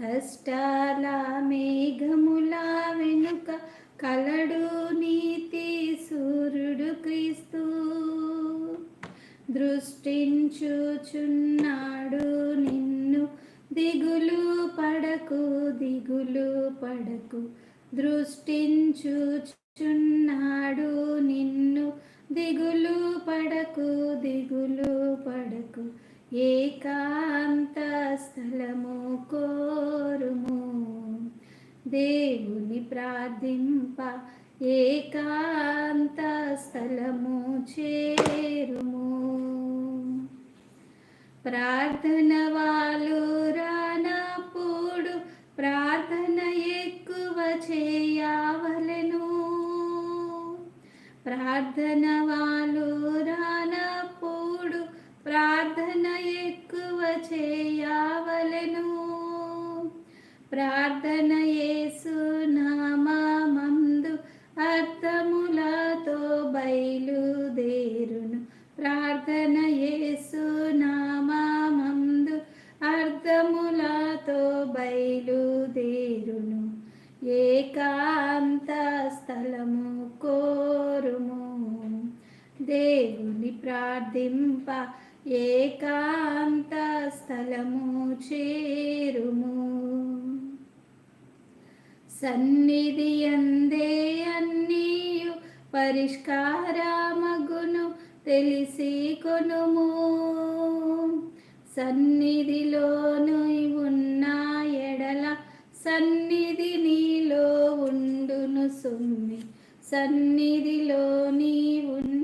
కష్టాల మేఘముల వెనుక కలడు నీతి సూర్యుడు క్రీస్తు. దృష్టించుచున్నాడు నిన్ను దిగులు పడకు దిగులు పడకు. దృష్టించుచున్నాడు నిన్ను దిగులు పడకు దిగులు పడకు. ఏకాంత స్థలము కోరుము. దేవుని ప్రార్థింప ఏకాంత స్థలము చేరుము. ప్రార్థన వాళ్ళు రానప్పుడు ప్రార్థన ఎక్కువ చేయవలను. ప్రార్థన వాళ్ళు రానప్పుడు ప్రార్థన ఎక్కువ చేయవలెను. ప్రార్థన యేసు నామందు అర్థములతో బయలుదేరును. ప్రార్థన యేసు నామందు అర్థములతో బయలుదేరును. ఏకాంత స్థలము కోరుము. దేవుని ప్రార్థింప ఏకాంత స్థలము చేరుము. సన్నిధి అందే అన్నీయు పరిష్కారమగును తెలిసి కొనుము సన్నిధిలోను ఉన్న ఎడల సన్నిధి నీలో ఉండును సుమ్మి. సన్నిధిలో నీ ఉన్న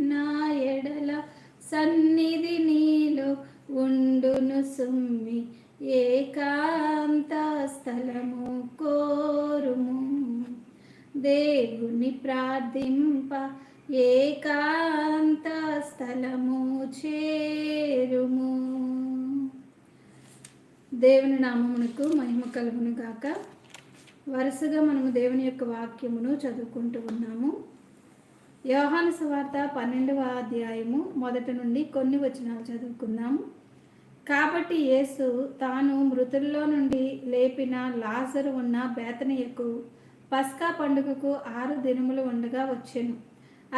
సన్నిధి నీలో ఉండును సుమ్మి ఏకాంత స్థలము కోరుము. దేవుని ప్రార్థింప ఏకాంత స్థలము చేరుము. దేవుని నామమునకు మహిమ కలుగును గాక వరుసగా మనము దేవుని యొక్క వాక్యమును చదువుకుంటూ ఉన్నాము. యోహాను సువార్త పన్నెండవ అధ్యాయము మొదటి నుండి కొన్ని వచనాలు చదువుకుందాము. కాబట్టి యేసు తాను మృతుల్లో నుండి లేపిన లాజరు ఉన్న బేతనయ్యకు పస్కా పండుగకు ఆరు దినములు ఉండగా వచ్చాను.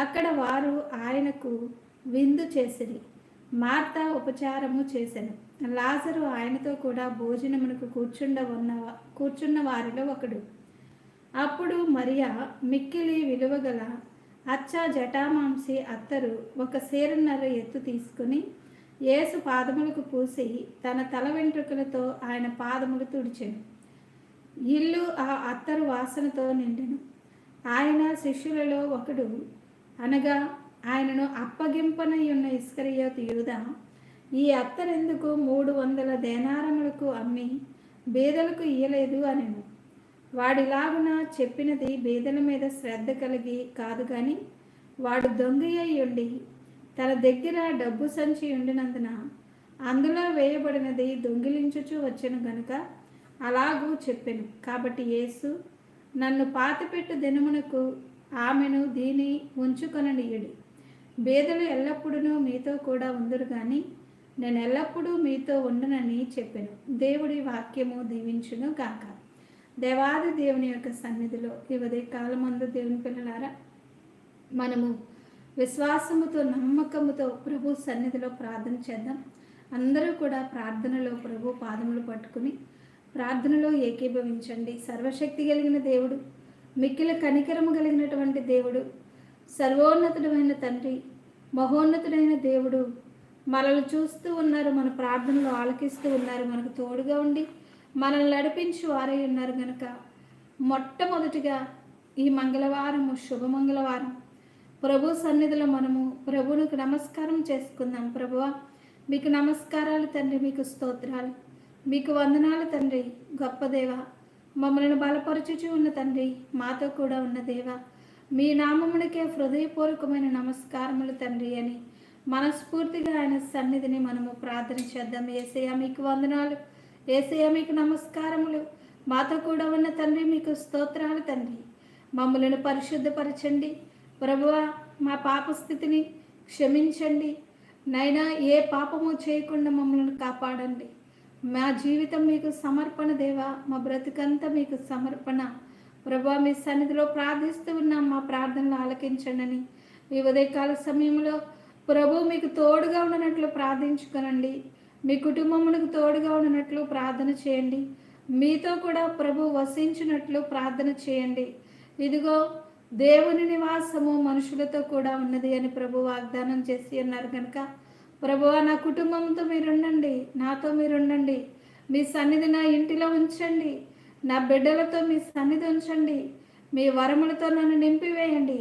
అక్కడ వారు ఆయనకు విందు చేసిరి మార్త ఉపచారము చేశాను లాజరు ఆయనతో కూడా భోజనమునకు కూర్చుండ ఉన్న కూర్చున్న వారిలో ఒకడు. అప్పుడు మరియా మిక్కిలి విలువగల అచ్చ జటామాంసి అత్తరు ఒక సీరన్నర ఎత్తు తీసుకుని యేసు పాదములకు పూసి తన తల వెంట్రుకలతో ఆయన పాదములు తుడిచెను. ఇల్లు ఆ అత్తరు వాసనతో నిండెను. ఆయన శిష్యులలో ఒకడు అనగా ఆయనను అప్పగింపనై ఉన్న ఇస్కరియోతు యూద ఈ అత్తరెందుకు మూడు వందల దేనారములకు అమ్మి బీదలకు ఇయ్యలేదు అనెను. వాడిలాగున చెప్పినది బీదల మీద శ్రద్ధ కలిగి కాదు కానీ వాడు దొంగయ్యి ఉండి తన దగ్గర డబ్బు సంచి ఉండినందున అందులో వేయబడినది దొంగిలించుచు వచ్చను గనుక అలాగూ చెప్పాను. కాబట్టి యేసు నన్ను పాతిపెట్టు దినమునకు ఆమెను దీని ఉంచుకొననీయుడి. బేదలు ఎల్లప్పుడూ మీతో కూడా ఉందరు కానీ నేను ఎల్లప్పుడూ మీతో ఉండనని చెప్పాను. దేవుడి వాక్యము దీవించును గాక. దేవాది దేవుని యొక్క సన్నిధిలో ఈ ఉదయ కాలమందు దేవుని పిల్లలారా మనము విశ్వాసముతో నమ్మకముతో ప్రభు సన్నిధిలో ప్రార్థన చేద్దాం. అందరూ కూడా ప్రార్థనలో ప్రభు పాదములు పట్టుకుని ప్రార్థనలో ఏకీభవించండి. సర్వశక్తి కలిగిన దేవుడు మిక్కిల కనికరము కలిగినటువంటి దేవుడు సర్వోన్నతుడమైన తండ్రి మహోన్నతుడైన దేవుడు మనల్ని చూస్తూ ఉన్నారు మన ప్రార్థనలు ఆలకిస్తూ ఉన్నారు మనకు తోడుగా ఉండి మనల్ని నడిపించి వారై ఉన్నారు కనుక మొట్టమొదటిగా ఈ మంగళవారము శుభమంగళవారం ప్రభు సన్నిధిలో మనము ప్రభువునికి నమస్కారం చేసుకుందాం. ప్రభువ మీకు నమస్కారాలు తండ్రి మీకు స్తోత్రాలు. మీకు వందనాలు తండ్రి గొప్ప దేవ. మమ్మల్ని బలపరచుచు ఉన్న తండ్రి మాతో కూడా ఉన్న దేవ. మీ నామమునికే హృదయపూర్వకమైన నమస్కారములు తండ్రి అని మనస్ఫూర్తిగా ఆయన సన్నిధిని మనము ప్రార్థన చేద్దాం. ఏసయ్య మీకు వందనాలు. ఏసయ మీకు నమస్కారములు. మాతో కూడా ఉన్న తండ్రి మీకు స్తోత్రాలు తండ్రి. మమ్మలను పరిశుద్ధపరచండి. ప్రభువ మా పాప స్థితిని క్షమించండి. నైనా ఏ పాపము చేయకుండా మమ్మల్ని కాపాడండి. మా జీవితం మీకు సమర్పణ దేవా. మా బ్రతుకంతా మీకు సమర్పణ. ప్రభా మీ సన్నిధిలో ప్రార్థిస్తూ ఉన్నాం. మా ప్రార్థనలు ఆలకించండి ఈ ఉదయకాల సమయంలో ప్రభు మీకు తోడుగా ఉండనట్లు ప్రార్థించుకోనండి. మీ కుటుంబమునకు తోడుగా ఉన్నట్లు ప్రార్థన చేయండి. మీతో కూడా ప్రభు వసించినట్లు ప్రార్థన చేయండి. ఇదిగో దేవుని నివాసము మనుషులతో కూడా ఉన్నది అని ప్రభు వాగ్దానం చేసి అన్నారు కనుక ప్రభు నా కుటుంబంతో మీరుండండి నాతో మీరుండండి మీ సన్నిధి నా ఇంటిలో ఉంచండి నా బిడ్డలతో మీ సన్నిధి ఉంచండి మీ వరములతో నన్ను నింపివేయండి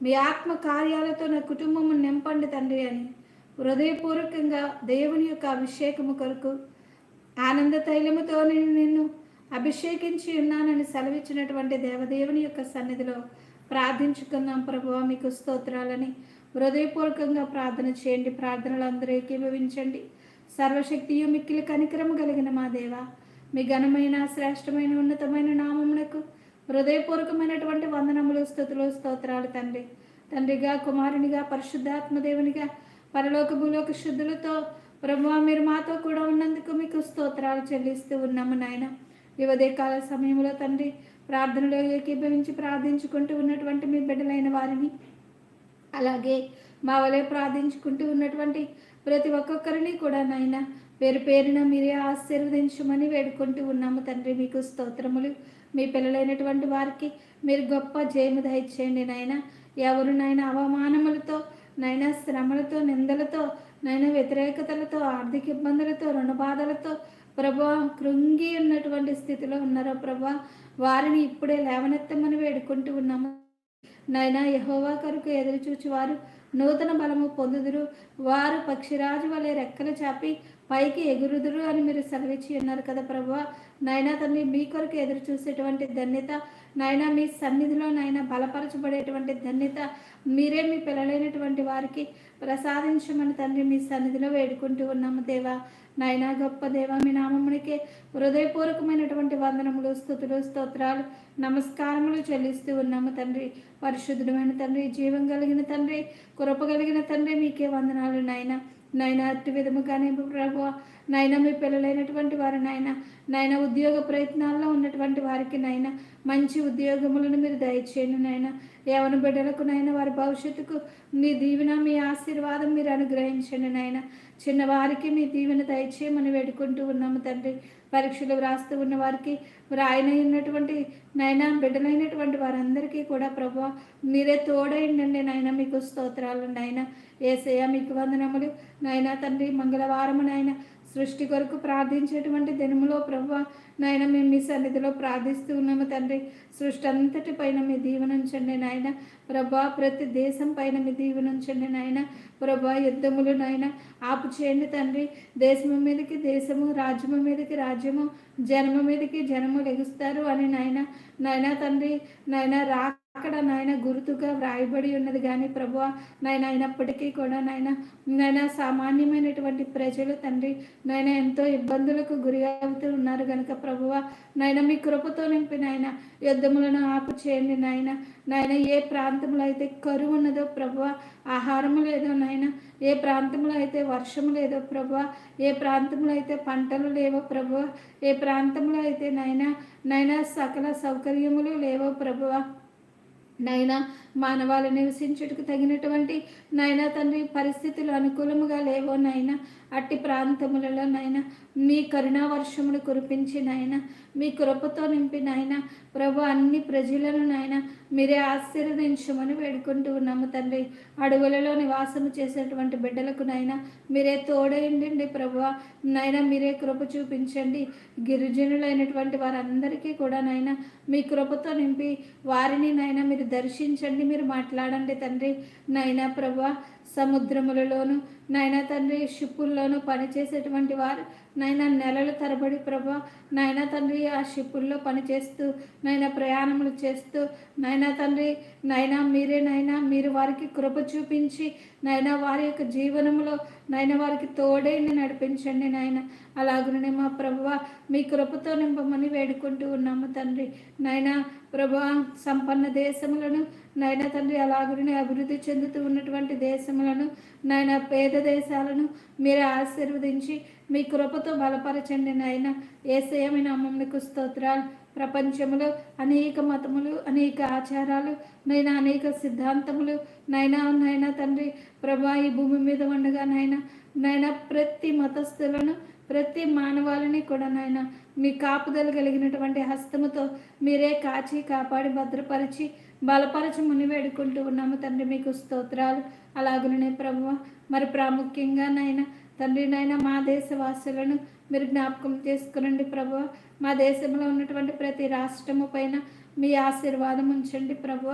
మీ ఆత్మ కార్యాలతో నా కుటుంబము నింపండి తండ్రి అని హృదయపూర్వకంగా దేవుని యొక్క అభిషేకము కొరకు ఆనంద తైలముతో నేను నిన్ను అభిషేకించి ఉన్నానని సెలవిచ్చినటువంటి దేవదేవుని యొక్క సన్నిధిలో ప్రార్థించుకుందాం ప్రభువ మీకు స్తోత్రాలని హృదయపూర్వకంగా ప్రార్థన చేయండి. ప్రార్థనలు అందరూ ఏకీభవించండి సర్వశక్తియు మిక్కిలి కనికరము కలిగిన మా దేవ మీ ఘనమైన శ్రేష్టమైన ఉన్నతమైన నామమునకు హృదయపూర్వకమైనటువంటి వందనములు స్థుతులు స్తోత్రాలు తండ్రి. తండ్రిగా కుమారునిగా పరిశుద్ధాత్మ దేవునిగా పరలోక భూలోక శుద్ధులతో ప్రభు మీరు మాతో కూడా ఉన్నందుకు మీకు స్తోత్రాలు చెల్లిస్తూ ఉన్నాము నాయన. ఈ ఉదయకాల సమయంలో తండ్రి ప్రార్థనలో ఏకీభవించి ప్రార్థించుకుంటూ ఉన్నటువంటి మీ బిడ్డలైన వారిని అలాగే మా వలె ప్రార్థించుకుంటూ ఉన్నటువంటి ప్రతి ఒక్కొక్కరిని కూడా నాయన పేరు పేరున మీరే ఆశీర్వదించమని వేడుకుంటూ ఉన్నాము తండ్రి. మీకు స్తోత్రములు మీ పిల్లలైనటువంటి వారికి మీరు గొప్ప జయము దయచేయండి నాయన. ఎవరు నాయన అవమానములతో నైనా శ్రమలతో నిందలతో నైనా వ్యతిరేకతలతో ఆర్థిక ఇబ్బందులతో రుణ బాధలతో ప్రభా కృంగి ఉన్నటువంటి స్థితిలో ఉన్నారో ప్రభా? వారిని ఇప్పుడే లేవనెత్తమని వేడుకుంటూ ఉన్నాము. నైనా యహోవా కొరకు ఎదురు వారు నూతన బలము పొందుదురు. వారు పక్షిరాజు వలె రెక్కలు చాపి పైకి ఎగురుదురు అని మీరు సెలవిచ్చి ఉన్నారు కదా ప్రభు? నైనా తండ్రి మీ కొరకు ఎదురు చూసేటువంటి ధన్యత నాయన మీ సన్నిధిలో నాయన బలపరచబడేటువంటి ధన్యత మీరే మీ పిల్లలైనటువంటి వారికి ప్రసాదించమని తండ్రి మీ సన్నిధిలో వేడుకుంటూ ఉన్నాము దేవా. నాయన గొప్ప దేవ మీ నామమునికే హృదయపూర్వకమైనటువంటి వందనములు స్థుతులు స్తోత్రాలు నమస్కారములు చెల్లిస్తూ ఉన్నాము తండ్రి. పరిశుద్ధమైన తండ్రి జీవం కలిగిన తండ్రి కృప కలిగిన తండ్రి మీకే వందనాలు నాయన నాయన అట్టి విధముగానే ప్రభు నాయన మీ పిల్లలైనటువంటి వారు నాయన నాయన ఉద్యోగ ప్రయత్నాల్లో ఉన్నటువంటి వారికి నాయన మంచి ఉద్యోగములను మీరు దయచేయండి నాయన యవన బిడ్డలకు నాయన వారి భవిష్యత్తుకు మీ దీవెన మీ ఆశీర్వాదం మీరు అనుగ్రహించండి నాయన చిన్నవారికి మీ దీవెన దయచేయమని వేడుకుంటూ ఉన్నాము తండ్రి. పరీక్షలు వ్రాస్తూ ఉన్న వారికి రాయన ఉన్నటువంటి నాయన బిడ్డలైనటువంటి వారందరికీ కూడా ప్రభా మీరే తోడైండండి నాయన మీకు స్తోత్రాలు నాయన ఏసయ్య మీకు వందనములు. నాయన తండ్రి మంగళవారము నాయన సృష్టి కొరకు ప్రార్థించేటువంటి దినములో ప్రభు నాయన మేము మీ సన్నిధిలో ప్రార్థిస్తూ ఉన్నాము తండ్రి. సృష్టి అంతటి పైన మీ దీవెనుంచండి నాయన. ప్రభా ప్రతి దేశం పైన మీ దీవెనుంచండి నాయన. ప్రభా యుద్ధములు నాయన ఆపు చేయండి తండ్రి. దేశము మీదకి దేశము రాజ్యము మీదకి రాజ్యము జనము మీదకి జనము లెగుస్తారు అని నాయన. నాయన తండ్రి నాయన రా అక్కడ నాయన గుర్తుగా వ్రాయబడి ఉన్నది కానీ ప్రభు నాయన అయినప్పటికీ కూడా నాయన నాయన సామాన్యమైనటువంటి ప్రజలు తండ్రి నాయన ఎంతో ఇబ్బందులకు గురి అవుతూ ఉన్నారు కనుక ప్రభువ నాయన మీ కృపతో నింపి నాయన యుద్ధములను ఆపు చేయండి నాయన నాయన ఏ ప్రాంతంలో అయితే కరువు ఉన్నదో ప్రభువ ఆహారము లేదో నాయన ఏ ప్రాంతంలో అయితే వర్షము లేదో ప్రభువ ఏ ప్రాంతంలో అయితే పంటలు లేవో ప్రభువ ఏ ప్రాంతంలో అయితే నాయన నాయన సకల సౌకర్యములు లేవో ప్రభువ నైనా మానవాళి నివసించుటకు తగినటువంటి నైనా తండ్రి పరిస్థితులు అనుకూలముగా లేవో నైనా అట్టి ప్రాంతములలో నైనా మీ కరుణా వర్షమును కురిపించి నాయన మీ కృపతో నింపి నాయన ప్రభు అన్ని ప్రజలను నాయన మీరే ఆశీర్వదించమని వేడుకుంటూ ఉన్నాము తండ్రి. అడవులలో నివాసము చేసేటువంటి బిడ్డలకు నాయన మీరే తోడయండి ప్రభు నాయన మీరే కృప చూపించండి. గిరిజనులైనటువంటి వారందరికీ కూడా నాయన మీ కృపతో నింపి వారిని నాయన మీరు దర్శించండి. మీరు మాట్లాడండి తండ్రి. నైనా ప్రభా సముద్రములలోను నాయన తండ్రి షిప్పుల్లోనూ పనిచేసేటువంటి వారు నాయన నెలల తరబడి ప్రభా నాయన తండ్రి ఆ షిప్పుల్లో పనిచేస్తూ నాయన ప్రయాణములు చేస్తూ నాయన తండ్రి నాయన మీరే నాయన మీరు వారికి కృప చూపించి నాయన వారి యొక్క జీవనంలో నాయన వారికి తోడైంది నడిపించండి నాయన. అలాగనే మా ప్రభువ మీ కృపతో నింపమని వేడుకుంటూ ఉన్నాము తండ్రి. నాయన ప్రభా సంపన్న దేశములను నాయన తండ్రి అలాగురిని అభివృద్ధి చెందుతూ ఉన్నటువంటి దేశములను నాయన పేద దేశాలను మీరు ఆశీర్వదించి మీ కృపతో బలపరచండి నాయన. ఏసయమి నామములకు స్తోత్రాలు. ప్రపంచంలో అనేక మతములు అనేక ఆచారాలు నైనా అనేక సిద్ధాంతములు నైనా నైనా తండ్రి ప్రభా ఈ భూమి మీద ఉండగా నాయన నైనా ప్రతి మతస్థులను ప్రతి మానవాళిని కూడా నాయన మీ కాపుదల కలిగినటువంటి హస్తముతో మీరే కాచి కాపాడి భద్రపరిచి బలపరచమని వేడుకుంటూ ఉన్నాము. తండ్రి మీకు స్తోత్రాలు. అలాగనే ప్రభు మరి ప్రాముఖ్యంగా నాయన తండ్రి నాయన మా దేశవాసులను మీరు జ్ఞాపకం చేసుకునండి ప్రభు మా దేశంలో ఉన్నటువంటి ప్రతి రాష్ట్రము పైన మీ ఆశీర్వాదం ఉంచండి ప్రభు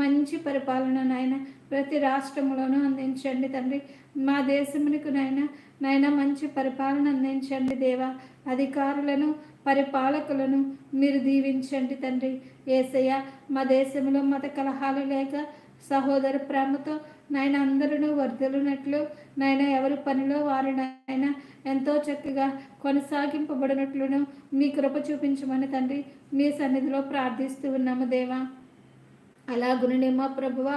మంచి పరిపాలన నాయన ప్రతి రాష్ట్రంలోనూ అందించండి తండ్రి. మా దేశమునికి నైనా నైనా మంచి పరిపాలన అందించండి దేవా. అధికారులను పరిపాలకులను మీరు దీవించండి తండ్రి. ఏసయ్య మా దేశంలో మత కలహాలు లేక సహోదర ప్రేమతో నాయన అందరూ వర్ధలునట్లు నాయన ఎవరి పనిలో వారు నాయన ఎంతో చక్కగా కొనసాగింపబడినట్లును మీ కృప చూపించమని తండ్రి మీ సన్నిధిలో ప్రార్థిస్తూ ఉన్నాము దేవా. అలాగుననే మా ప్రభువ?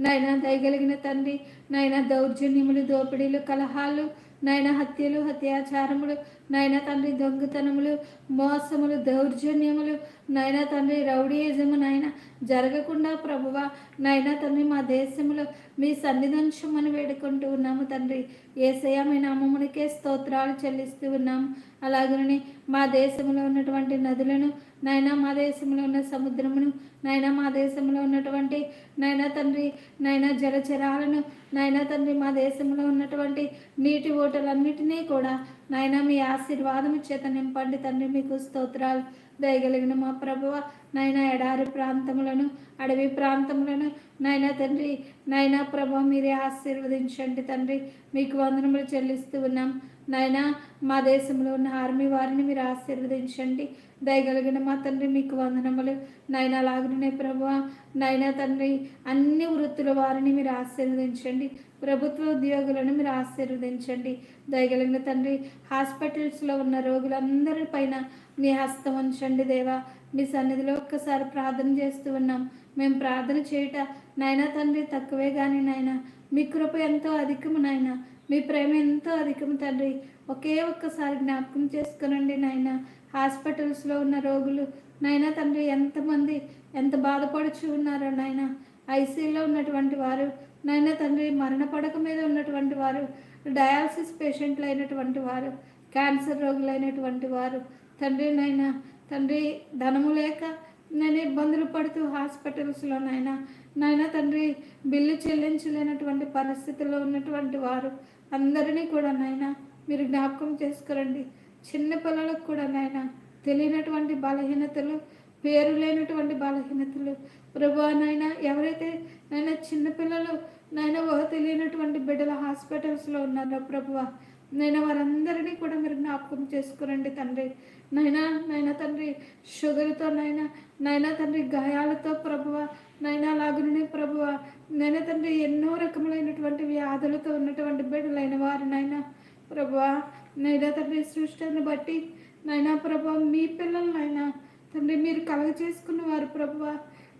నాయన దయగలిగిన తండ్రి నాయన దౌర్జన్యములు దోపిడీలు కలహాలు నాయన హత్యలు హత్యాచారములు నాయన తండ్రి దొంగతనములు మోసములు దౌర్జన్యములు నాయన తండ్రి రౌడీయజము నాయన జరగకుండా ప్రభువ నాయన తండ్రి మా దేశంలో మీ సన్నిధంశమని వేడుకుంటూ ఉన్నాము తండ్రి. ఏసయ మీ నామమునికే స్తోత్రాలు చెల్లిస్తూ ఉన్నాము. అలాగనే మా దేశంలో ఉన్నటువంటి నదులను నాయన మా దేశంలో ఉన్న సముద్రమును నాయన మా దేశంలో ఉన్నటువంటి నాయన తండ్రి నాయన జలచరాలను నాయన తండ్రి మా దేశంలో ఉన్నటువంటి నీటి ఓటలన్నిటినీ కూడా నాయన మీ ఆశీర్వాదము చేత నింపండి తండ్రి మీకు స్తోత్రాలు. దయగలిగిన మా ప్రభువ నాయన ఎడారి ప్రాంతములను అడవి ప్రాంతములను నాయన తండ్రి నాయన ప్రభ మీరే ఆశీర్వదించండి తండ్రి. మీకు వందనములు చెల్లిస్తూ ఉన్నాం. నాయన మా దేశంలో ఉన్న ఆర్మీ వారిని మీరు ఆశీర్వదించండి. దయగలిగిన మా తండ్రి మీకు వందనములు. నాయన లాగునే ప్రభు నాయన తండ్రి అన్ని వృత్తుల వారిని మీరు ఆశీర్వదించండి. ప్రభుత్వ ఉద్యోగులను మీరు ఆశీర్వదించండి. దయగలిగిన తండ్రి హాస్పిటల్స్లో ఉన్న రోగులందరి పైన మీ హస్తం ఉంచండి దేవా. మీ సన్నిధిలో ఒక్కసారి ప్రార్థన చేస్తూ ఉన్నాం. మేము ప్రార్థన చేయట నాయనా తండ్రి తక్కువే కానీ నాయన. మీ కృప ఎంతో అధికము నాయన. మీ ప్రేమ ఎంతో అధికము తండ్రి. ఒకే ఒక్కసారి జ్ఞాపకం చేసుకునండి నాయన. హాస్పిటల్స్లో ఉన్న రోగులు నాయన తండ్రి ఎంతమంది ఎంత బాధపడుచు ఉన్నారో నాయన. ఐసీయూలో ఉన్నటువంటి వారు నాయన తండ్రి మరణ పడక మీద ఉన్నటువంటి వారు డయాలసిస్ పేషెంట్లు అయినటువంటి వారు క్యాన్సర్ రోగులైనటువంటి వారు తండ్రి నాయన తండ్రి ధనము లేక నేను ఇబ్బందులు పడుతూ హాస్పిటల్స్లో నాయన నాయన తండ్రి బిల్లు చెల్లించలేనటువంటి పరిస్థితుల్లో ఉన్నటువంటి వారు అందరినీ కూడా నాయన మీరు జ్ఞాపకం చేసుకురండి. చిన్న పిల్లలకు కూడా నాయన తెలియనటువంటి బలహీనతలు పేరు లేనటువంటి బలహీనతలు. ప్రభు నాయన ఎవరైతే నాయన చిన్నపిల్లలు నాయన ఓ తెలియనటువంటి బిడ్డల హాస్పిటల్స్లో ఉన్నారో ప్రభువ నేను వారందరినీ కూడా మీరు జ్ఞాపకం చేసుకురండి తండ్రి. నైనా నైనా తండ్రి షుగర్తో నైనా నైనా తండ్రి గాయాలతో ప్రభువ నైనా లాగునే ప్రభువ నైనా తండ్రి ఎన్నో రకములైనటువంటి వ్యాధులతో ఉన్నటువంటి బిడ్డలైన వారు నైనా ప్రభువ నైనా తండ్రి సృష్టిని బట్టి నైనా ప్రభు మీ పిల్లలనైనా తండ్రి మీరు కలగ చేసుకున్న వారు ప్రభువ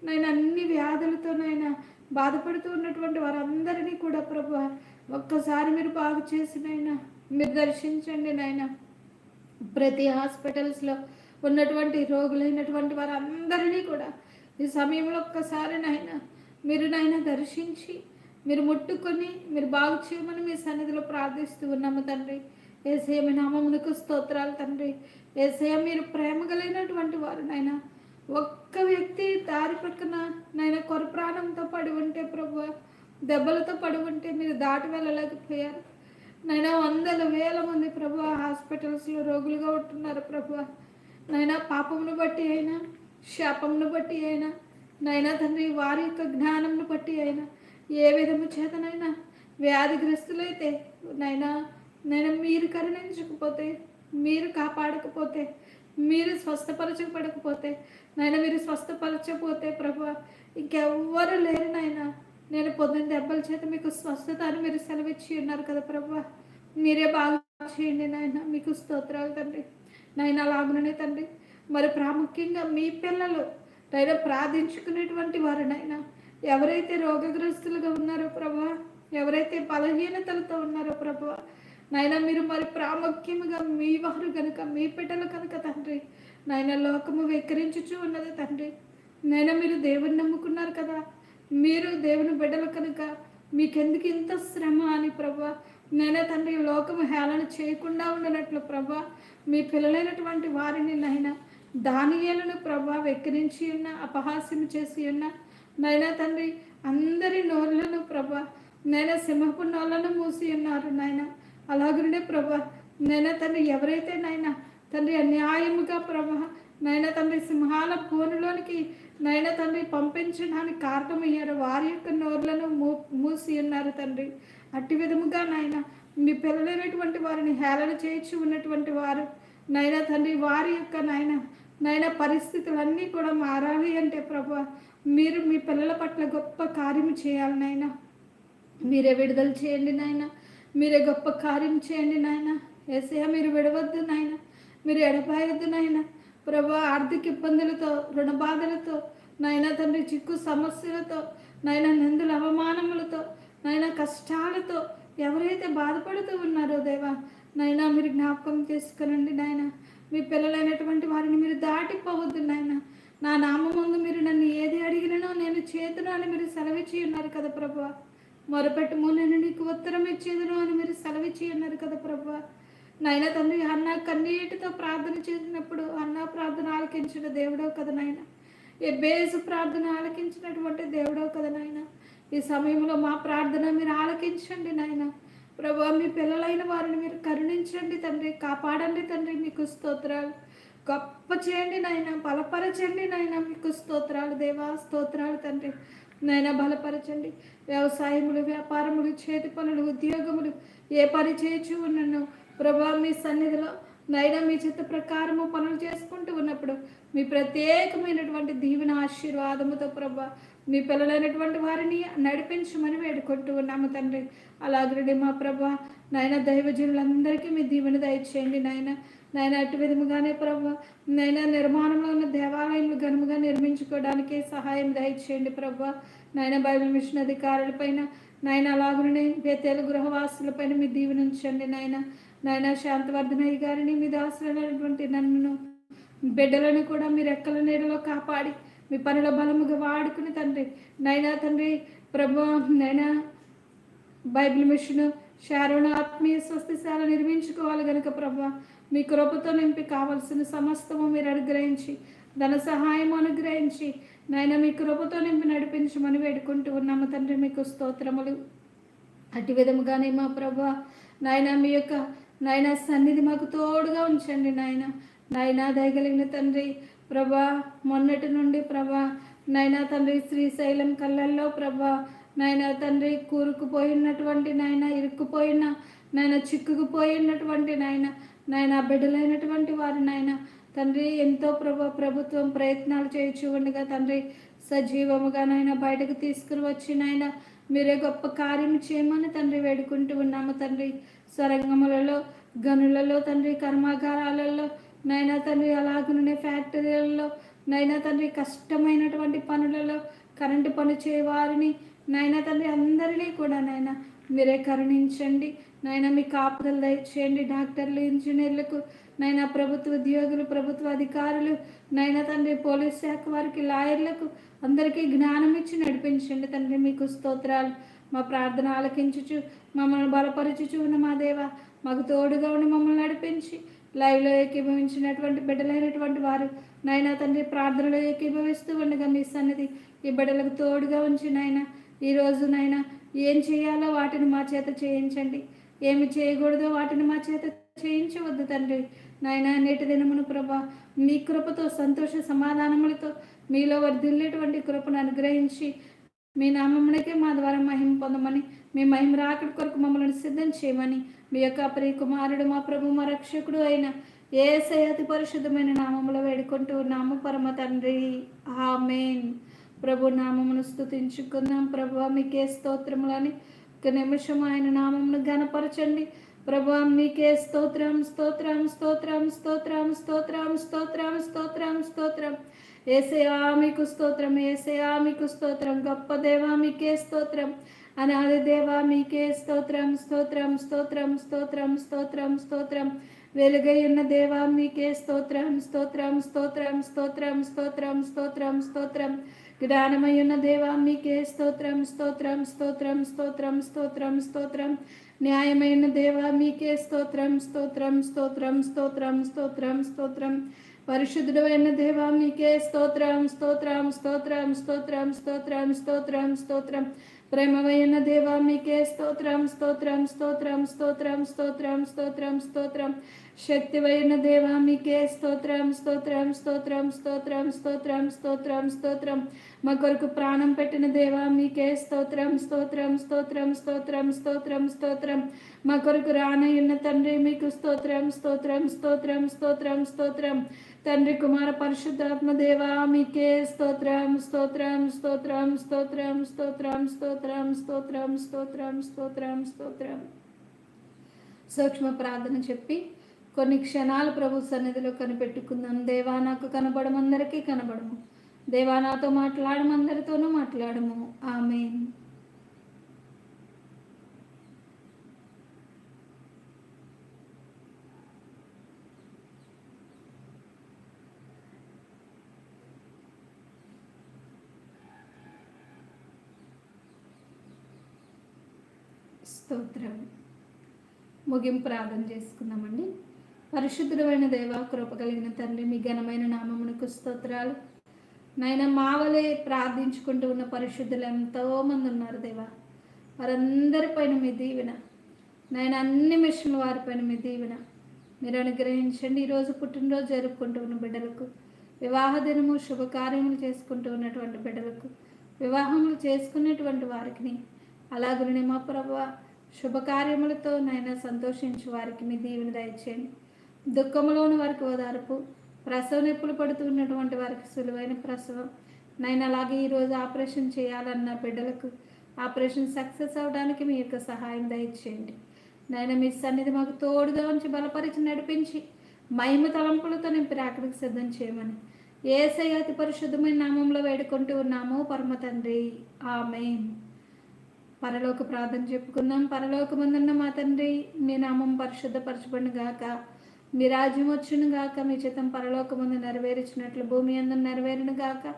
నైనా అన్ని వ్యాధులతో నైనా బాధపడుతూ ఉన్నటువంటి వారందరినీ కూడా ప్రభు ఒక్కసారి మీరు బాగు చేసినైనా మీరు దర్శించండి నాయనా ప్రతి హాస్పిటల్స్లో ఉన్నటువంటి రోగులైనటువంటి వారందరినీ కూడా ఈ సమయంలో ఒక్కసారి నాయన మీరు నాయన దర్శించి మీరు ముట్టుకొని మీరు బాగు చేయమని మీ సన్నిధిలో ప్రార్థిస్తూ ఉన్నాము తండ్రి. ఏసయ మీ నామమునకు స్తోత్రాలు తండ్రి. ఏసయ మీరు ప్రేమ కలిగినటువంటి వారు నాయన. ఒక్క వ్యక్తి దారి పక్కన నాయన కొర ప్రాణంతో పడి ఉంటే ప్రభు దెబ్బలతో పడి ఉంటే మీరు దాటి వెళ్ళలేకపోయారు. నైనా వందల వేల మంది ప్రభు హాస్పిటల్స్లో రోగులుగా ఉంటున్నారు ప్రభు. నైనా పాపమును బట్టి అయినా శాపమును బట్టి అయినా నైనా తండ్రి వారి యొక్క జ్ఞానంను బట్టి అయినా ఏ విధము చేతనైనా వ్యాధిగ్రస్తులైతే నైనా నైనా మీరు కరుణించకపోతే మీరు కాపాడకపోతే మీరు స్వస్థపరచబడకపోతే నైనా మీరు స్వస్థపరచకపోతే ప్రభు ఇంకెవ్వరు లేరు నాయనా నేను పొందిన దెబ్బల చేత మీకు స్వస్థత అని మీరు సెలవిచ్చి ఉన్నారు కదా ప్రభు. మీరే బాగా చేయండి నాయన. మీకు స్తోత్రాలు తండ్రి. నాయన అలాగుననే తండ్రి. మరి ప్రాముఖ్యంగా మీ పిల్లలు నాయన ప్రార్థించుకునేటువంటి వారు నాయన. ఎవరైతే రోగగ్రస్తులుగా ఉన్నారో ప్రభా ఎవరైతే బలహీనతలతో ఉన్నారో ప్రభు నాయన మీరు మరి ప్రాముఖ్యంగా మీ వారు కనుక మీ పిట్టలు కనుక తండ్రి నాయన లోకము వెక్కిరించుచూ ఉన్నది తండ్రి. నాయన మీరు దేవుని నమ్ముకున్నారు కదా. మీరు దేవుని బిడ్డలు కనుక మీకెందుకు ఇంత శ్రమ అని ప్రభా? నేనే తండ్రి లోకము హేళన చేయకుండా ఉండనట్లు ప్రభా. మీ పిల్లలైనటువంటి వారిని నైనా దానియేలను ప్రభా వెక్కిరించి ఉన్న అపహాస్యం చేసి ఉన్న నైనా తండ్రి అందరి నోళ్ళను ప్రభా నైనా సింహపు నోళ్ళను మూసి ఉన్నారు నాయన అలాగనే ప్రభా నైనా తండ్రి ఎవరైతే నైనా తండ్రి అన్యాయముగా ప్రభా నైనా తండ్రి సింహాల కోనులోనికి నైనా తండ్రి పంపించడానికి కారణమయ్యారు వారి యొక్క నోర్లను మూ మూసి ఉన్నారు తండ్రి. అట్టి విధముగా నాయన మీ పిల్లలైనటువంటి వారిని హేళన చేయించి ఉన్నటువంటి వారు నైనా తండ్రి వారి యొక్క నాయన నాయన పరిస్థితులన్నీ కూడా మారాలి అంటే ప్రభా మీరు మీ పిల్లల పట్ల గొప్ప కార్యం చేయాలి నాయన. మీరే విడుదల చేయండి నాయన. మీరే గొప్ప కార్యం చేయండి నాయన. ఏసయ్య మీరు విడవద్దు నాయన. మీరు ఎడపాయొద్దు నాయనా. ప్రభా ఆర్థిక ఇబ్బందులతో రుణ బాధలతో నాయన తండ్రి చిక్కు సమస్యలతో నాయన నిందుల అవమానములతో నాయన కష్టాలతో ఎవరైతే బాధపడుతూ ఉన్నారో దేవా నైనా మీరు జ్ఞాపకం చేసుకునండి నాయన. మీ పిల్లలైనటువంటి వారిని మీరు దాటిపోవద్దు నాయన. నా నామ ముందు మీరు నన్ను ఏది అడిగిననో నేను చేతును అని మీరు సెలవిచ్చి ఉన్నారు కదా ప్రభు. మొరపెట్టుము నేను నీకు ఉత్తరం ఇచ్చేదను అని మీరు సెలవిచ్చి ఉన్నారు కదా ప్రభు. నాయన తండ్రి అన్న కన్నీటితో ప్రార్థన చేసినప్పుడు అన్న ప్రార్థన ఆలకించిన దేవుడో కదా నాయన. ఏ ప్రార్థన ఆలకించినటువంటి దేవుడో కదా నాయన. ఈ సమయంలో మా ప్రార్థన మీరు ఆలకించండి నాయన. ప్రభా మీ పిల్లలైన వారిని మీరు కరుణించండి తండ్రి కాపాడండి తండ్రి మీకు స్తోత్రాలు. గొప్ప చేయండి నాయన బలపరచండి నాయన మీకు స్తోత్రాలు. దేవా స్తోత్రాలు తండ్రి. నాయన బలపరచండి. వ్యవసాయములు వ్యాపారములు చేతి పనులు ఉద్యోగములు ఏ పని చేయచూ ఉన్నను ప్రభా మీ సన్నిధిలో నైనా మీ చిత్త ప్రకారము పనులు చేసుకుంటూ ఉన్నప్పుడు మీ ప్రత్యేకమైనటువంటి దీవెన ఆశీర్వాదముతో ప్రభా మీ పిల్లలైనటువంటి వారిని నడిపించమని వేడుకుంటూ ఉన్నాము తండ్రి. అలాగే మా ప్రభా నాయన దైవజనులందరికీ మీ దీవెన దయచేయండి నాయన నాయన అటు విధముగానే ప్రభా నైనా నిర్మాణంలో ఉన్న దేవాలయంలో ఘనముగా నిర్మించుకోవడానికి సహాయం దయచేయండి ప్రభా. నాయన బైబిల్ మిషన్ అధికారులపైన నాయన అలాగనే బేతేలు గృహవాసులపైన మీ దీవెనించండి నాయన నాయన శాంతవర్ధనయ్య గారిని మీ దాసులైనటువంటి నన్ను బిడ్డలను కూడా మీ రెక్కల నీడలో కాపాడి మీ పనుల బలముగా వాడుకుని తండ్రి. నైనా తండ్రి ప్రభు నైనా బైబిల్ మిషన్ శారణ ఆత్మీయ స్వస్థశాల నిర్మించుకోవాలి గనుక ప్రభా మీ కృపతో నింపి కావలసిన సమస్తము మీరు అనుగ్రహించి ధన సహాయం అనుగ్రహించి నాయన మీ కృపతో నింపి నడిపించమని వేడుకుంటూ ఉన్నాము తండ్రి. మీకు స్తోత్రములు. అటు విధముగానే మా ప్రభ నాయన మీ యొక్క నాయన సన్నిధి మాకు తోడుగా ఉంచండి నాయన. నాయన దయగలిగిన తండ్రి ప్రభా మొన్నటి నుండి ప్రభా నైనా తండ్రి శ్రీశైలం కళ్ళల్లో ప్రభా నాయన తండ్రి కూరుకుపోయినటువంటి నాయన ఇరుక్కుపోయిన నాయన చిక్కుకుపోయినటువంటి నాయన నాయన బిడ్డలైనటువంటి వారి నాయన తండ్రి ఎంతో ప్రభు ప్రభుత్వం ప్రయత్నాలు చేయొచ్చు ఉండగా తండ్రి సజీవముగా నాయన బయటకు తీసుకుని వచ్చి నాయన మీరే గొప్ప కార్యం చేయమని తండ్రి వేడుకుంటూ ఉన్నాము తండ్రి. సరంగములలో గనులలో తండ్రి కర్మాగారాలలో నైనా తండ్రి అలాగనే ఫ్యాక్టరీలలో నైనా తండ్రి కష్టమైనటువంటి పనులలో కరెంటు పని చేయవారిని నైనా తండ్రి అందరినీ కూడా నైనా మీరే కరుణించండి. నైనా మీ కాపుదలు దయచేయండి డాక్టర్లు ఇంజనీర్లకు నైనా ప్రభుత్వ ఉద్యోగులు ప్రభుత్వ అధికారులు నాయన తండ్రి పోలీస్ శాఖ వారికి లాయర్లకు అందరికీ జ్ఞానం ఇచ్చి నడిపించండి. తండ్రి మీకు స్తోత్రాలు. మా ప్రార్థన ఆలకించుచు మమ్మల్ని బలపరచుచు ఉన్న మా దేవ మాకు తోడుగా ఉండి మమ్మల్ని నడిపించి లైవ్లో ఏకీభవించినటువంటి బిడ్డలైనటువంటి వారు నైనా తండ్రి ప్రార్థనలో ఏకీభవిస్తూ ఉండగా మీ సన్నిధి ఈ బిడ్డలకు తోడుగా ఉంచి నాయన ఈరోజు నైనా ఏం చేయాలో వాటిని మా చేత చేయించండి. ఏమి చేయకూడదో వాటిని మా చేత చేయించవద్దు తండ్రి. నాయన నేటి దినమును ప్రభా మీ కృపతో సంతోష సమాధానములతో మీలో వర్ధిల్లేటువంటి కృపను అనుగ్రహించి మీ నామమునకే మా ద్వారా మహిమ పొందమని మీ మహిమ రాకడి కొరకు మమ్మల్ని సిద్ధం చేయమని మీ యొక్క ప్రియ కుమారుడు మా ప్రభు మా రక్షకుడు అయిన ఏ అతి పరిశుద్ధమైన నామములో వేడుకుంటూ నామ పరమ తండ్రి ఆమెన్. ప్రభు నామమును స్థుతించుకుందాం ప్రభు మీకే స్తోత్రములని ఒక నిమిషం ఆయన నామమును గనపరచండి ప్రభు మీకే స్తోత్రం స్తోత్రం స్తోత్రం స్తోత్రం స్తోత్రం స్తోత్రం స్తోత్రం స్తోత్రం. ఏసయా మీకు స్తోత్రం ఏసయా మీకు స్తోత్రం గొప్ప దేవా మీకే స్తోత్రం అనాది దేవా మీకే స్తోత్రం స్తోత్రం స్తోత్రం స్తోత్రం స్తోత్రం స్తోత్రం వెలుగై ఉన్న దేవా మీకే స్తోత్రం స్తోత్రం స్తోత్రం స్తోత్రం స్తోత్రం స్తోత్రం స్తోత్రం జ్ఞానమయ్యున్న దేవా మీకే స్తోత్రం స్తోత్రం స్తోత్రం స్తోత్రం స్తోత్రం స్తోత్రం న్యాయమైన దేవా మీకే స్తోత్రం స్తోత్రం స్తోత్రం స్తోత్రం స్తోత్రం స్తోత్రం పరిశుద్ధుడు అయిన దేవా మీకే స్తోత్రం స్తోత్రం స్తోత్రం స్తోత్రం స్తోత్రం స్తోత్రం స్తోత్రం ప్రేమవయన దేవా మీకే స్తోత్రం స్తోత్రం స్తోత్రం స్తోత్రం స్తోత్రం స్తోత్రం స్తోత్రం శక్తివయన దేవా మీకే స్తోత్రం స్తోత్రం స్తోత్రం స్తోత్రం స్తోత్రం స్తోత్రం స్తోత్రం మా కొరకు ప్రాణం పెట్టిన దేవా మీకే స్తోత్రం స్తోత్రం స్తోత్రం స్తోత్రం స్తోత్రం స్తోత్రం మా కొరకు రానయ్యున్న తండ్రి మీకు స్తోత్రం స్తోత్రం స్తోత్రం స్తోత్రం స్తోత్రం తండ్రి కుమార పరిశుద్ధాత్మ దేవా మీకే స్తోత్రం స్తోత్రం స్తోత్రం స్తోత్రం స్తోత్రం స్తోత్రం స్తోత్రం స్తోత్రం స్తోత్రం స్తోత్రం సూక్ష్మ ప్రార్థన చెప్పి కొన్ని క్షణాలు ప్రభు సన్నిధిలో కనిపెట్టుకుందాం. దేవా నాకు కనబడము అందరికీ కనబడము. దేవా నాతో మాట్లాడము అందరితోనూ మాట్లాడము. ఆమె స్తోత్రం. ముగింపు ప్రార్థన చేసుకుందామండి. పరిశుద్ధుడమైన దేవ కృప కలిగిన తండ్రి మీ ఘనమైన నామమునకు స్తోత్రాలు. నాయన మావలే ప్రార్థించుకుంటూ ఉన్న పరిశుద్ధులు ఎంతోమంది ఉన్నారు దేవా. వారందరిపైన మీ దీవెన. నాయన అన్ని మిషన్ల వారిపైన మీ దీవెన. మీరు అనుగ్రహించండి ఈరోజు పుట్టినరోజు జరుపుకుంటూ ఉన్న బిడ్డలకు. వివాహ దినము శుభకార్యములు చేసుకుంటూ ఉన్నటువంటి బిడ్డలకు. వివాహములు చేసుకునేటువంటి వారికి అలాగనే మా ప్రభు శుభకార్యములతో నైనా సంతోషించు వారికి మీ దీవెన దయచేయండి. దుఃఖంలోని వారికి ఓదార్పు ప్రసవ నొప్పులు పడుతున్నటువంటి వారికి సులువైన ప్రసవం. నైనా అలాగే ఈరోజు ఆపరేషన్ చేయాలన్న బిడ్డలకు ఆపరేషన్ సక్సెస్ అవడానికి మీ యొక్క సహాయం దయచేయండి. నైనా మీ సన్నిధి మాకు తోడుగా ఉంచి బలపరిచి నడిపించి మహిమ తలంపులతో నింపి అక్కడికి సిద్ధం చేయమని ఏసై అతి పరిశుద్ధమైన నామంలో వేడుకుంటూ ఉన్నాము. పరమ తండ్రి. ఆమె పరలోక ప్రార్థన చెప్పుకుందాం. పరలోకమందున్న మా తండ్రి మీ నామం పరిశుద్ధపరచబడిన గాక మీ రాజ్యం వచ్చును గాక మీ చిత్తం పరలోకమందు నెరవేర్చినట్లు భూమి అందు నెరవేరును గాక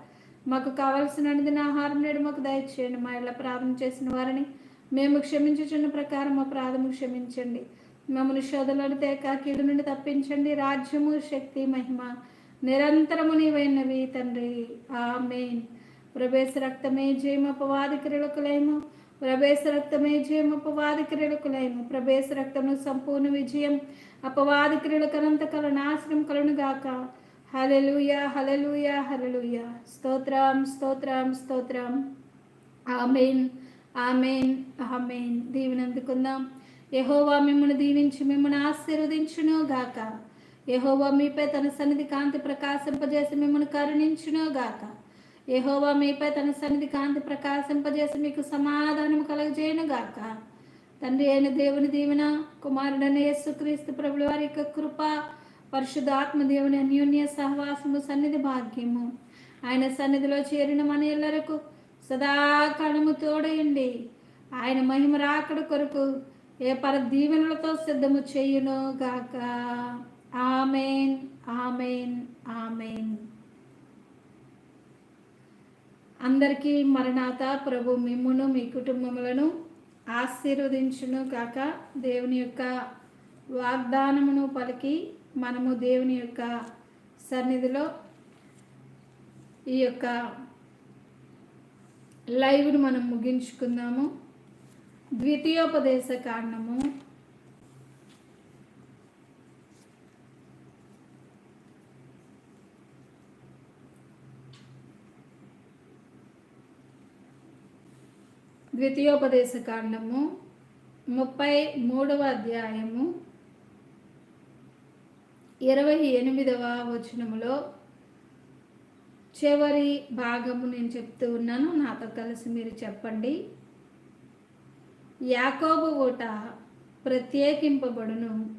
మాకు కావలసిన ఆహారం నేడు మాకు దయచేయండి. మా ఇళ్ళ ప్రార్థన చేసిన వారిని మేము క్షమించుచున్న ప్రకారం మా ప్రార్థన క్షమించండి. మమ్మల్ని శోధనలు తేక కీడు నుండి తప్పించండి. రాజ్యము శక్తి మహిమ నిరంతరము నీవైనవి తండ్రి. మేన్ ప్రభేశ రక్తమే జయమపవాది క్రీడకులేమో ప్రభేశ రక్తమే జయం అపవాది క్రీడకులేము ప్రవేశ రక్తము సంపూర్ణ విజయం అపవాది క్రీడకు అనంతకాల నాశనం కలను గాక హలలుయ హలలుయ హలలుయ స్తోత్రం స్తోత్రం స్తోత్రం. Amen amen amen. దీవెనందుకుందాం. యహోవా మిమ్మల్ని దీవించి మిమ్మల్ని ఆశీర్వదించును గాక యహోవా మీపై తన సన్నిధి కాంతి ప్రకాశింపజేసి మిమ్మల్ని కరుణించును గాక యహోవా మీపై తన సన్నిధి కాంతి ప్రకాశింపజేసి మీకు సమాధానం కలగజేయను గాక. తండ్రి అయిన దేవుని దీవెన కుమారుడైన యేసుక్రీస్తు ప్రభుల వారి యొక్క కృప పరిశుద్ధాత్మ దేవుని అన్యోన్య సహవాసము సన్నిధి భాగ్యము. ఆయన సన్నిధిలో చేరిన మన ఎల్లరకు సదాకాలము తోడయండి. ఆయన మహిమ రాకడ కొరకు ఏ పర దీవెనలతో సిద్ధము చేయును గాక. Amen amen amen. అందరికీ మరణాత ప్రభు మిమ్మును మీ కుటుంబములను ఆశీర్వదించును కాక దేవుని యొక్క వాగ్దానమును పలికి మనము దేవుని యొక్క సన్నిధిలో ఈ యొక్క లైవ్ను మనం ముగించుకుందాము. ద్వితీయోపదేశ కారణము ద్వితీయోపదేశ కాండము ముప్పై మూడవ అధ్యాయము ఇరవై ఎనిమిదవ వచనములో చివరి భాగము నేను చెప్తూ ఉన్నాను. నాతో కలిసి మీరు చెప్పండి. యాకోబు ఓట ప్రత్యేకింపబడును.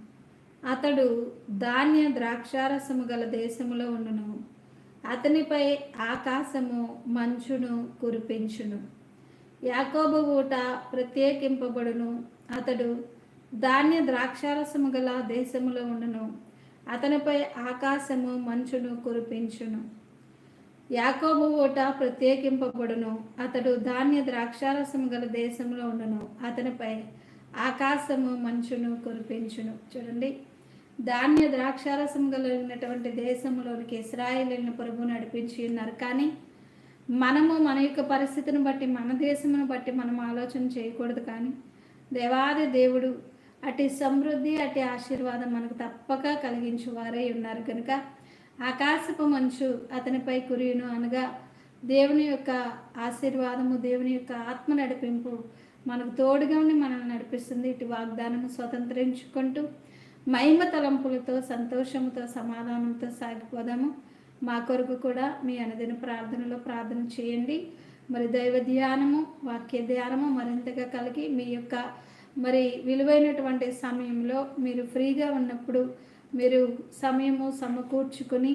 అతడు ధాన్య ద్రాక్షారసము గల దేశములో ఉండును. అతనిపై ఆకాశము మంచును కురిపించును. యాకోబు ఊట ప్రత్యేకింపబడును. అతడు ధాన్య ద్రాక్షారసము గల దేశములో ఉండును. అతనిపై ఆకాశము మంచును కురిపించును. యాకోబు ఊట ప్రత్యేకింపబడును. అతడు ధాన్య ద్రాక్షారసము గల దేశంలో ఉండును. అతనిపై ఆకాశము మంచును కురిపించును. చూడండి. ధాన్య ద్రాక్షారసం కలిగినటువంటి దేశంలోనికి ఇస్రాయేలీలను ప్రభు నడిపించి ఉన్నారు. కానీ మనము మన యొక్క పరిస్థితిని బట్టి మన దేశమును బట్టి మనం ఆలోచన చేయకూడదు కానీ దేవాది దేవుడు అటు సమృద్ధి అటు ఆశీర్వాదం మనకు తప్పక కలిగించు వారై ఉన్నారు కనుక ఆకాశపు మంచు అతనిపై కురియును అనగా దేవుని యొక్క ఆశీర్వాదము దేవుని యొక్క ఆత్మ నడిపింపు మనకు తోడుగా ఉండి మనల్ని నడిపిస్తుంది. ఇటు వాగ్దానము స్వతంత్రించుకుంటూ మహిమ తలంపులతో సంతోషంతో సమాధానంతో సాగిపోదాము. మా కొరకు కూడా మీ అనుదిన ప్రార్థనలో ప్రార్థన చేయండి. మరి దైవ ధ్యానము వాక్య ధ్యానము మరింతగా కలిగి మీ యొక్క మరి విలువైనటువంటి సమయంలో మీరు ఫ్రీగా ఉన్నప్పుడు మీరు సమయము సమకూర్చుకొని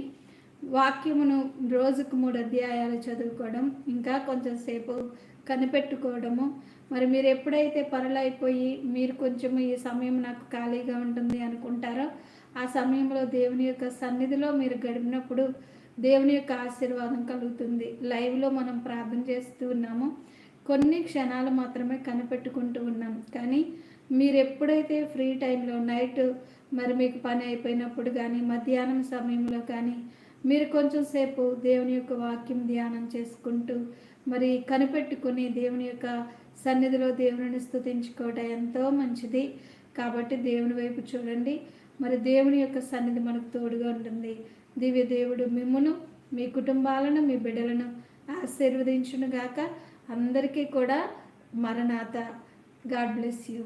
వాక్యమును రోజుకు మూడు అధ్యాయాలు చదువుకోవడం ఇంకా కొంచెం సేపు కనిపెట్టుకోవడము మరి మీరు ఎప్పుడైతే పనులైపోయి మీరు కొంచెం ఈ సమయం నాకు ఖాళీగా ఉంటుంది అనుకుంటారో ఆ సమయంలో దేవుని యొక్క సన్నిధిలో మీరు గడిపినప్పుడు దేవుని యొక్క ఆశీర్వాదం కలుగుతుంది. లైవ్లో మనం ప్రార్థన చేస్తూ ఉన్నాము. కొన్ని క్షణాలు మాత్రమే కనిపెట్టుకుంటూ ఉన్నాం. కానీ మీరు ఎప్పుడైతే ఫ్రీ టైంలో నైట్ మరి మీకు పని అయిపోయినప్పుడు కానీ మధ్యాహ్నం సమయంలో కానీ మీరు కొంచెం సేపు దేవుని యొక్క వాక్యం ధ్యానం చేసుకుంటూ మరి కనిపెట్టుకుని దేవుని యొక్క సన్నిధిలో దేవుని స్థుతించుకోవటం ఎంతో మంచిది. కాబట్టి దేవుని వైపు చూడండి. మరి దేవుని యొక్క సన్నిధి మనకు తోడుగా ఉంటుంది. దివ్య దేవుడు మిమ్మును మీ కుటుంబాలను మీ బిడ్డలను ఆశీర్వదించును గాక అందరికీ కూడా మరణాత. God bless you.